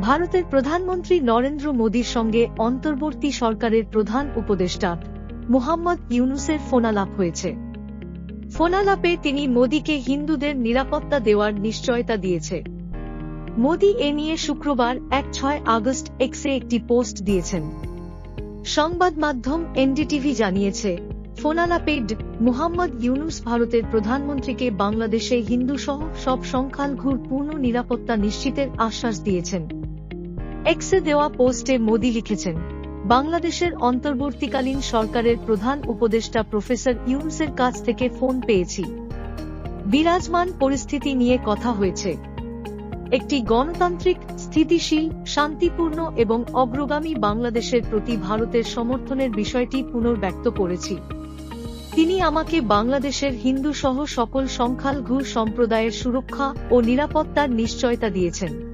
ভারতের প্রধানমন্ত্রী নরেন্দ্র মোদীর সঙ্গে অন্তর্বর্তী সরকারের প্রধান উপদেষ্টা মুহাম্মদ ইউনুসের ফোনালাপ হয়েছে। ফোনালাপে তিনি মোদীকে হিন্দুদের নিরাপত্তা দেওয়ার নিশ্চয়তা দিয়েছে। মোদী এ নিয়ে শুক্রবার এক ছয় আগস্ট এক্সে একটি পোস্ট দিয়েছেন। সংবাদ মাধ্যম এনডিটিভি জানিয়েছে, ফোনালাপে ড মুহাম্মদ ইউনুস ভারতের প্রধানমন্ত্রীকে বাংলাদেশে হিন্দু সহ সব সংখ্যালঘুর পূর্ণ নিরাপত্তা নিশ্চিতের আশ্বাস দিয়েছেন। এক্সে দেওয়া পোস্টে মোদী লিখেছেন, বাংলাদেশের অন্তর্বর্তীকালীন সরকারের প্রধান উপদেষ্টা প্রফেসর ইউনুসের কাছ থেকে ফোন পেয়েছি। বিরাজমান পরিস্থিতি নিয়ে কথা হয়েছে। একটি গণতান্ত্রিক, স্থিতিশীল, শান্তিপূর্ণ এবং অগ্রগামী বাংলাদেশের প্রতি ভারতের সমর্থনের বিষয়টি পুনর্ব্যক্ত করেছি। তিনি আমাকে বাংলাদেশের হিন্দু সহ সকল সংখ্যালঘু সম্প্রদায়ের সুরক্ষা ও নিরাপত্তার নিশ্চয়তা দিয়েছেন।